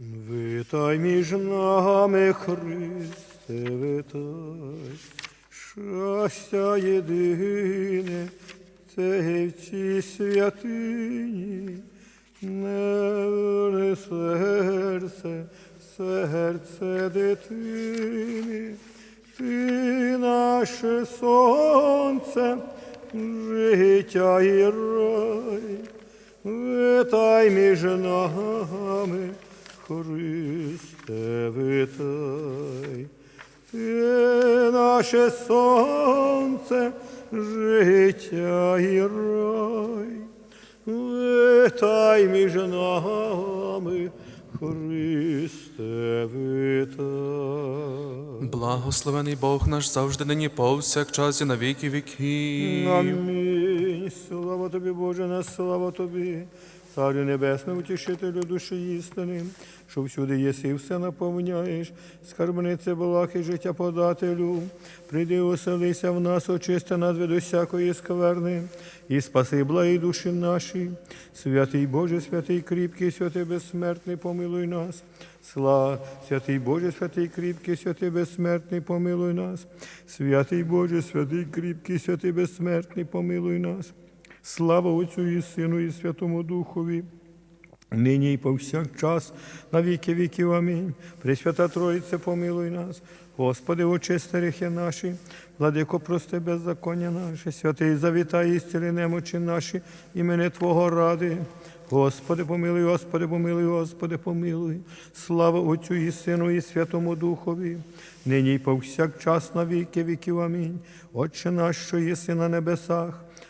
Витай між нами, Христе, витай, щастя єдине, це в цій святині, не серце, серце дитини, ти наше сонце, життя і рай. Витай між нами, Христе, витай. Ти наше сонце, життя і рай. Витай між нами, Христе, витай. Благословений Бог наш завжди нині повсякчас і на віки віків. Амінь. Слава тобі, Боже, на слава тобі, Царю Небесний, утішителю душі істини, що всюди єси і все наповняєш, скарбнице благ і життя подателю. Прийди, оселися в нас, очисти нас від усякої скверни, і спаси благі душі наші. Святий Боже, святий кріпкий, святий безсмертний, помилуй нас. Слава, святий Боже, святий кріпкий, святий безсмертний, помилуй нас. Святий Боже, святий кріпкий, святий безсмертний, помилуй нас. Слава Отцю і Сину, і Святому Духові, нині і повсякчас, на віки віків. Амінь. Пресвята Троїце, помилуй нас. Господи, очисти гріхи наші, владико, прости беззаконня наше, святий завітай і зціли немочі наші, імени Твого ради. Господи, помилуй, Господи, помилуй, Господи, помилуй. Слава Отцю і Сину, і Святому Духові, нині й повсякчас на віки віків. Амінь. Отче наш, що єси на небесах,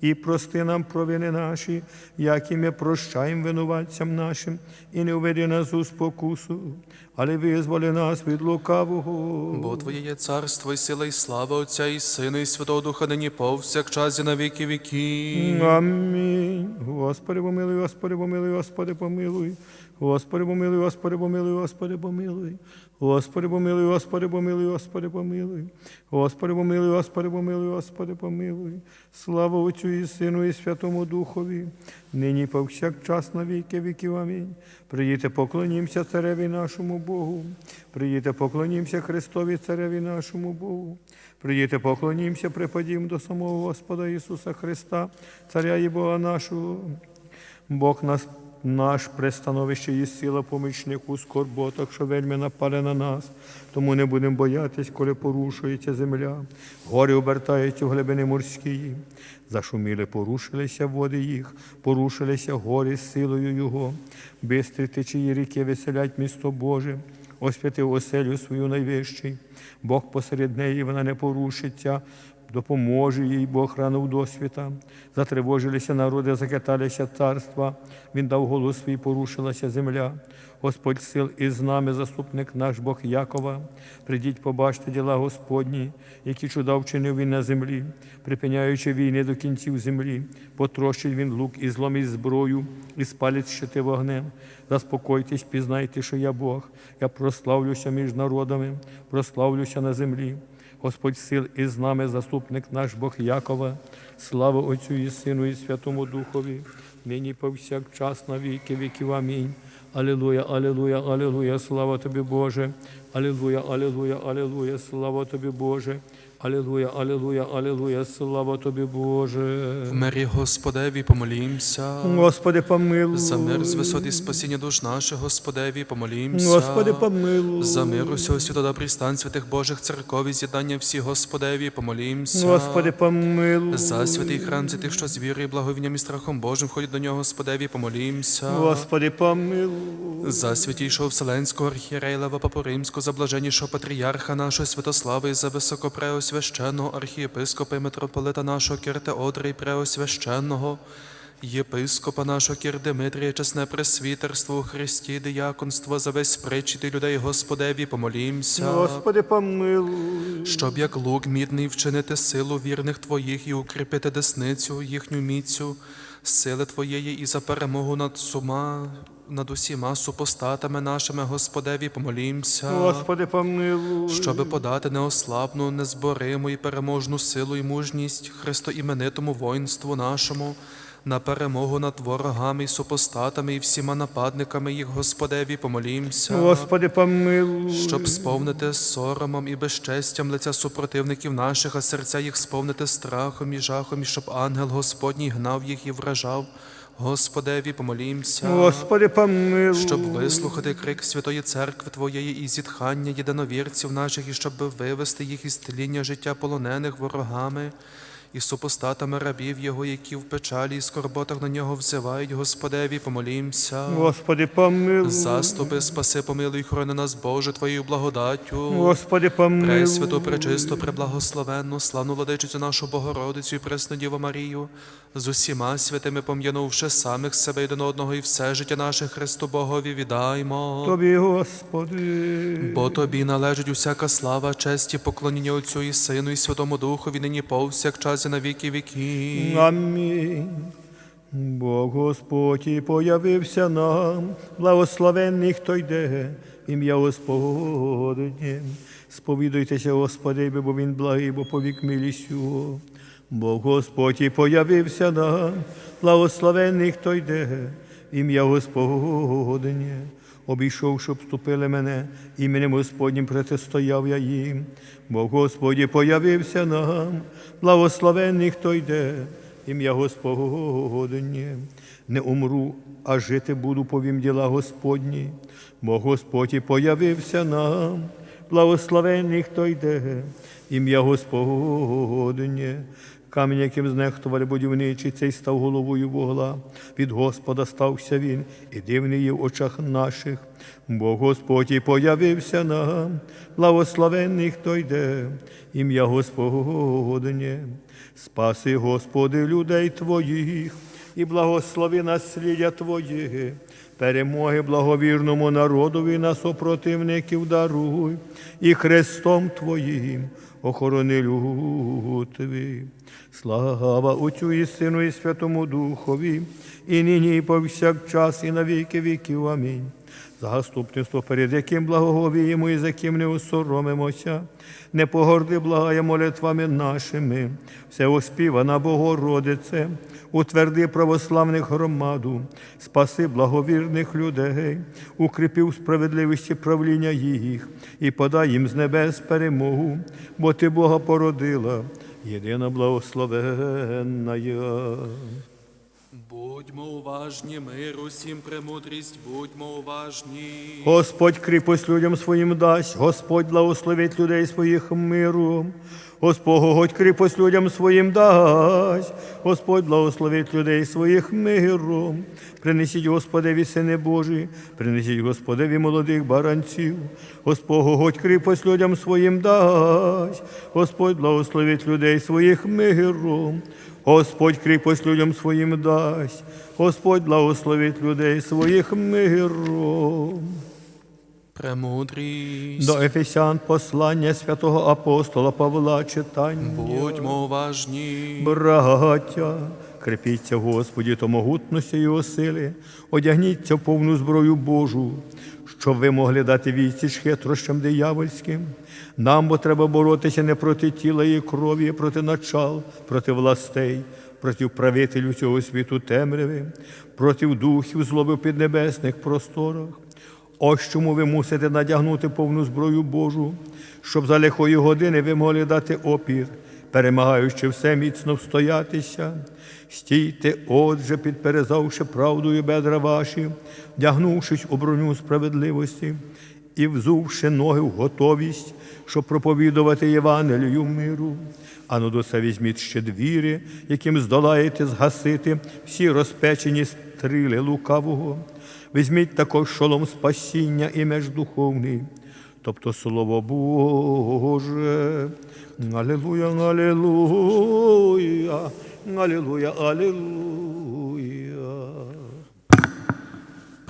І прости нам провини наші, як і ми прощаємо винуватцям нашим, і не введи нас у спокусу, але визволи нас від лукавого. Бо Твоє є царство і сила, і слава Отця і Сина, і Святого Духа нині повсякчас і на віки віки. Амінь. Господи, помилуй, Господи, помилуй, Господи, помилуй. Господи, помилуй, Господи, помилуй, Господи, помилуй. Господи, помилуй, Господи, помилуй, Господи, помилуй. Господи, помилуй, Господи, помилуй, Господи, помилуй. Слава Отцю і Сину, і Святому Духові, нині повсякчас на віки віків. Амінь. Приїдьте, поклонімося цареві нашому Богу. Приїдьте, поклонімося Христові цареві нашому Богу. Приїдьте, поклонімося, припадім до самого Господа Ісуса Христа, Царя і Бога нашого. Бог нас, наш пристановище і сила помічник у скорботах, що вельми напали на нас. Тому не будемо боятись, коли порушується земля. Гори обертаються в глибини морські. Зашуміли, порушилися води їх, порушилися гори з силою Його. Бистрі течії ріки веселять місто Боже, освятив оселю свою найвищий. Бог посеред неї вона не порушиться, допоможе їй Бог рано в досвіта. Затривожилися народи, закиталися царства. Він дав голос свій, порушилася земля. Господь сил із нами, заступник наш Бог Якова. Придіть, побачте діла Господні, які чуда вчинив він на землі, припиняючи війни до кінців землі, потрощить він лук і зломить зброю, і спалить щити вогнем. Заспокойтесь, пізнайте, що я Бог. Я прославлюся між народами, прославлюся на землі. Господь сил і з нами, заступник наш Бог Якова, слава Отцю і Сину, і Святому Духові, нині повсякчас на віки віків. Амінь. Алілуя, алілуя, алілуя, слава тобі, Боже. Алілуя, алілуя, алілуя, слава тобі, Боже. Алілуя, алілуя, алілуя, слава тобі, Боже. В мирі Господеві помолімся. Господи, помилуй. За мир з висоти спасіння душ наших, Господеві, помолімся. Господи, помилуй. За мир усього світу, добрий стан святих Божих церков і з'єднання всіх Господеві, помолімся. Господи, помилуй. За святий храм святих, що з вірою, благовінням і страхом Божим входять до нього, Господеві, помолімся. Господи, помилуй. За святійшого Вселенського архієрея Лева Папу Римського, за блаженнішого патріарха нашого Святослава і за високопреосвященного архієпископа і митрополита нашого Кирте Одри і преосвященного, єпископа нашого Кір Димитрія, чесне пресвітерство у Христі, дияконство, за весь причити людей Господеві, помолімся. Господи, помилуй. Щоб як лук мідний вчинити силу вірних Твоїх і укріпити десницю їхню міцю, сили Твоєї і за перемогу над сума, над усіма супостатами нашими, Господеві, помолімся. Господи, помилуй. Щоби подати неослабну, незбориму і переможну силу і мужність христоіменитому воїнству нашому, на перемогу над ворогами і супостатами і всіма нападниками їх, Господеві, помолімся. Господи, помилуй. Щоб сповнити соромом і безчестям лиця супротивників наших, а серця їх сповнити страхом і жахом, і щоб ангел Господній гнав їх і вражав. Господеві, помолімся. Господи, помилуй. Щоб вислухати крик Святої Церкви Твоєї і зітхання єдиновірців наших, і щоб вивести їх із тління життя полонених ворогами і супостатами рабів Його, які в печалі і скорботах на нього взивають, Господеві, помолімся. Господи, помилуй. Заступи, спаси, помилуй, хорони нас, Боже, Твоєю благодаттю. Господи, помилуй. Пресвяту, пречисту, преблагословенну, славну владичицю нашу Богородицю і пресну Діву Марію, з усіма святими пом'янувши самих себе один одного і все життя наше Христу Богові віддаймо. Тобі, Господи. Бо тобі належить усяка слава, честь і поклоніння Отцю і Сину, і Святому Духові, нині повсякчас і на віки віки. Амінь. Бог Господь і появився нам, благословенний, хто йде, ім'я Господнє. Сповідуйтеся, Господи, бо Він благий, бо повік милість Його. Бог Господь і появився нам, благословенний, хто йде, ім'я Господнє. Обійшов, щоб вступили мене, іменем Господнім протистояв я їм. Бо Господі появився нам, благословенний, хто йде, ім'я Господнє. Не умру, а жити буду, повім діла Господні. Бо Господь появився нам, благословенний, хто йде, ім'я Господнє. Камінь, яким знехтували будівничі, цей став головою вугла. Від Господа стався він, і дивний є в очах наших. Бо Господь і появився нам, благословенний, хто йде, ім'я Господнє. Спаси, Господи, людей Твоїх, і благослови наслідя Твоє. Перемоги благовірному народові на супротивників даруй, і хрестом Твоїм охорони лютві. Слава Отцю і Сину, і Святому Духові, і нині, і повсякчас, і на віки віків. Амінь. Заступництво, перед яким благоговіємо і за ким не осоромимося, не погорди благає молитвами нашими, все оспівана Богородице, утверди православних громаду, спаси благовірних людей, укріпи у справедливості правління їх. І подай їм з небес перемогу, бо ти Бога породила, єдина благословенна. Будьмо уважні, мир усім премудрість, будьмо уважні. Господь кріпость людям своїм дасть, Господь благословить людей своїх миром. Господь кріпость людям своїм дасть, Господь благословить людей своїх миром. Принесіть Господеві сини Божі, принесіть Господеві молодих баранців. Господь кріпость людям своїм дасть, Господь благословить людей своїх миром. Господь кріпость людям своїм дасть, Господь благословить людей своїх миром. Премудрість. До Ефесян послання святого апостола Павла читання. Будьмо уважні. Браття, крепіться Господі та могутності Його сили, одягніться в повну зброю Божу, щоб ви могли дати відсіч хитрощам диявольським. Нам бо треба боротися не проти тіла і крові, а проти начал, проти властей, проти правителів цього світу темряви, проти духів злоби піднебесних просторах. Ось чому ви мусите надягнути повну зброю Божу, щоб за лихої години ви могли дати опір, перемагаючи все міцно встоятися. Стійте, отже, підперезавши правдою бедра ваші, вдягнувшись у броню справедливості і взувши ноги в готовість, щоб проповідувати Євангелію миру. Ану до це візьміть ще двіри, яким здолаєте згасити всі розпечені стріли лукавого. Візьміть також шолом спасіння і меч духовний, тобто Слово Боже. Алілуя, алілуя, алілуя, алілуя.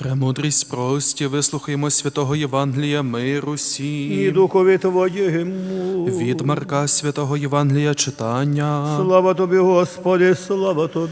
Премудрість прості, вислухаймо святого Євангелія миру І духові Твоєму. Від Марка святого Євангелія читання. Слава Тобі, Господи, слава Тобі.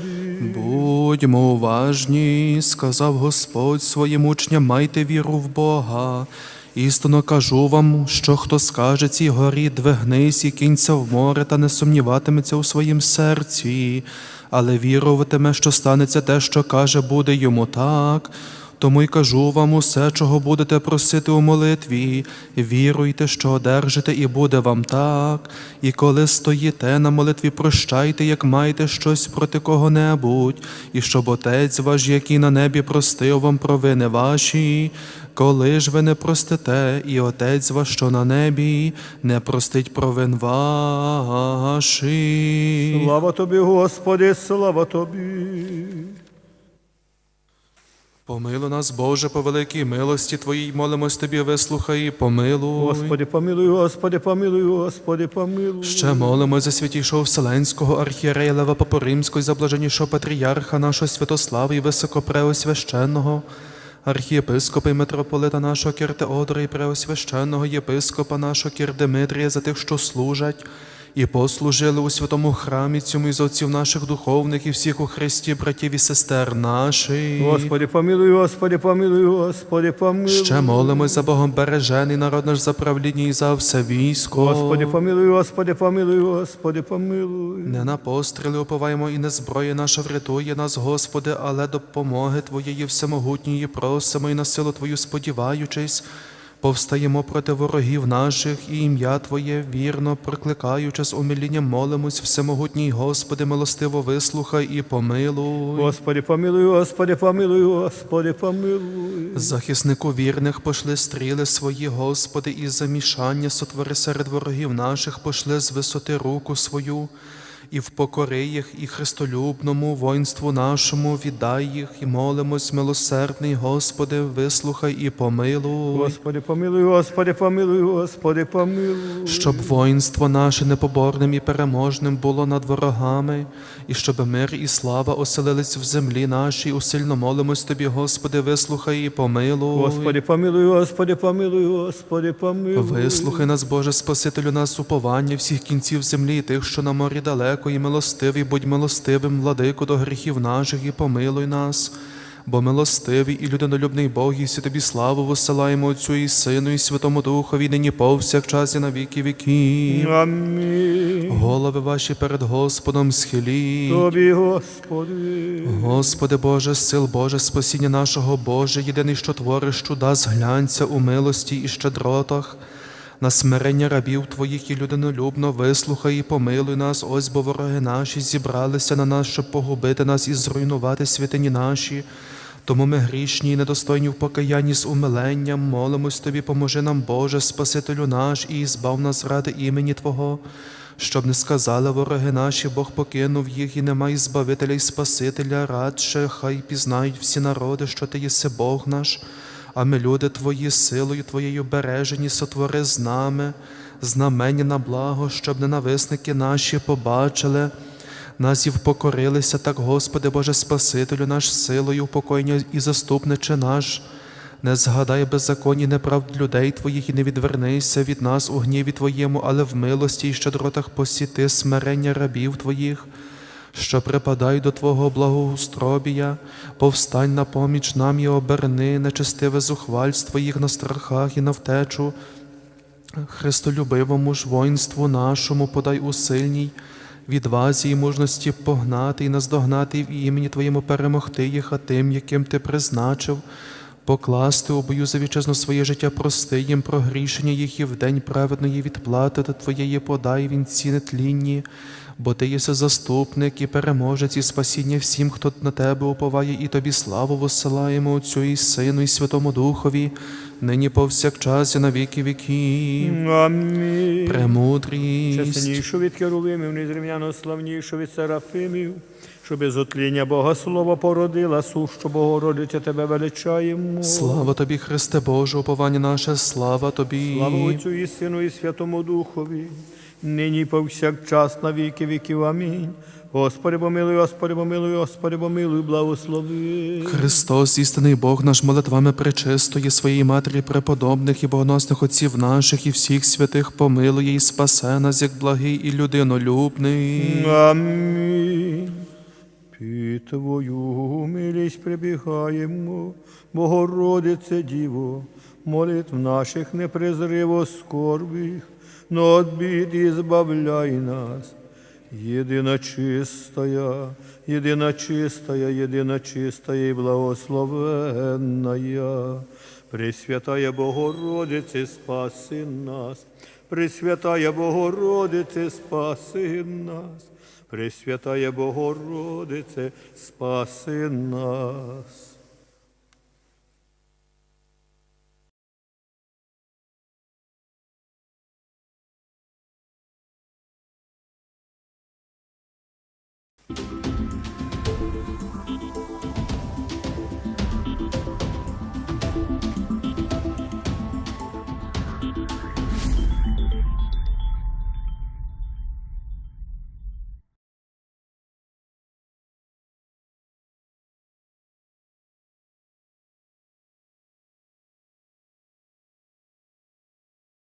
Будьмо уважні, сказав Господь своїм учням, майте віру в Бога. Істинно кажу вам, що хто скаже цій горі, двигнись і кінця в море, та не сумніватиметься у своїм серці, але віруватиме, що станеться те, що каже, буде йому так. Тому й кажу вам усе, чого будете просити у молитві, віруйте, що одержите, і буде вам так. І коли стоїте на молитві, прощайте, як маєте щось проти кого-небудь, і щоб Отець ваш, який на небі простив вам провини ваші, коли ж ви не простите, і Отець ваш, що на небі, не простить провин ваших. Слава тобі, Господи, слава тобі. Помилуй нас, Боже, по великій милості Твоїй, молимось Тобі, вислухай і помилуй. Господи, помилуй, Господи, помилуй, Господи, помилуй. Ще молимось за святішого Вселенського архієрея Лева Попоримського і за блаженнішого патріарха нашого Святослава і високопреосвященного, архієпископа і митрополита нашого Кіртеодора і преосвященного єпископа нашого Кір за тих, що служать, і послужили у святому храмі цьому і за отців наших духовних і всіх у Христі, братів і сестер наших. Господи, помилуй, Господи, помилуй, Господи, помилуй. Ще молимось за Богом бережений народ наш за правління і за все військо. Господи, помилуй, Господи, помилуй, Господи, помилуй. Не на постріли уповаємо, і не зброя наша врятує нас, Господи, але допомоги Твоєї всемогутньої просимо і на силу Твою сподіваючись. Повстаємо проти ворогів наших і ім'я Твоє вірно прокликаючи з умилінням молимось, всемогутній Господи, милостиво вислухай і помилуй. Господи, помилуй, Господи, помилуй, Господи, помилуй. Захиснику вірних пошли стріли свої, Господи, і замішання сотвори серед ворогів наших, пошли з висоти руку свою, і впокори їх, і христолюбному воїнству нашому віддай їх, і молимось, милосердний, Господи, вислухай і помилуй. Господи, помилуй, Господи, помилуй, Господи, помилуй. Щоб воїнство наше непоборним і переможним було над ворогами, і щоб мир і слава оселились в землі нашій, усильно молимось Тобі, Господи, вислухай і помилуй. Господи, помилуй, Господи, помилуй, Господи, помилуй. Вислухай нас, Боже, Спасителю, нас уповання всіх кінців землі, і тих, що на морі далеко, і милостивий, будь милостивим, владику до гріхів наших, і помилуй нас. Бо милостивий і людинолюбний Бог, і всі тобі славу висилаємо Отцю і Сину, і Святому Духові, нині повсякчас і на віки віків. Амінь. Голови ваші перед Господом схилі. Тобі, Господи. Господи Боже, сил Боже, спасіння нашого Боже, єдиний, що твориш чуда, зглянься у милості і щедротах. На смирення рабів Твоїх і людинолюбно вислухай і помилуй нас, ось бо вороги наші зібралися на нас, щоб погубити нас і зруйнувати святині наші. Тому ми грішні і недостойні в покаянні з умиленням, молимось Тобі, поможи нам, Боже, Спасителю наш, і збав нас ради імені Твого, щоб не сказали вороги наші, Бог покинув їх, і немає збавителя і Спасителя, радше, хай пізнають всі народи, що Ти єси Бог наш. А ми, люди Твої, силою Твоєю бережені, сотвори з нами, знамення на благо, щоб ненависники наші побачили, нас і впокорилися, так, Господи Боже Спасителю, наш силою, упокоєння і заступниче наш. Не згадай беззаконні неправд людей Твоїх і не відвернися від нас у гніві Твоєму, але в милості і щедротах посіти смирення рабів Твоїх що припадай до Твого благоустробія, повстань на поміч нам і оберни нечестиве зухвальство їх на страхах і на втечу. Христолюбивому ж воїнству нашому подай усильній, відвазі і мужності погнати і наздогнати в імені Твоєму перемогти їх, а тим, яким Ти призначив, покласти у бою за вітчизну своє життя, прости їм про грішення їх і в день праведної відплати та Твоєї подай вінці нетлінні, бо Ти єси заступник і переможець і спасіння всім, хто на Тебе уповає, і Тобі славу воссилаємо Отцю і Сину, і Святому Духові, нині повсякчас і на віки віків. Амінь. Премудрість. Чеснішу від керувимів, незрівняно славнішу від серафимів, що без отління Бога Слова породила, сущу Богородиця тебе величаємо. Слава тобі, Христе Боже, уповання наше, слава тобі. Слава Отцю і Сину, і Святому Духові, нині повсякчас на віки віків. Амінь. Господи, помилуй, Господи, помилуй, Господи, помилуй, благослови. Христос, істинний Бог наш молитвами пречистої своєї Матері преподобних і богоносних отців наших і всіх святих помилує і спасе нас, як благий і людинолюбний. Амінь. Під Твою милість прибігаємо, Богородице Діво, молитв наших не презриво скорбіх, но от бід і збавляй нас. Єдина чистая, єдина чистая, єдина чистая і благословенная, Пресвятая Богородице, спаси нас, Пресвятая Богородице, спаси нас, Пресвятая Богородице, спаси нас.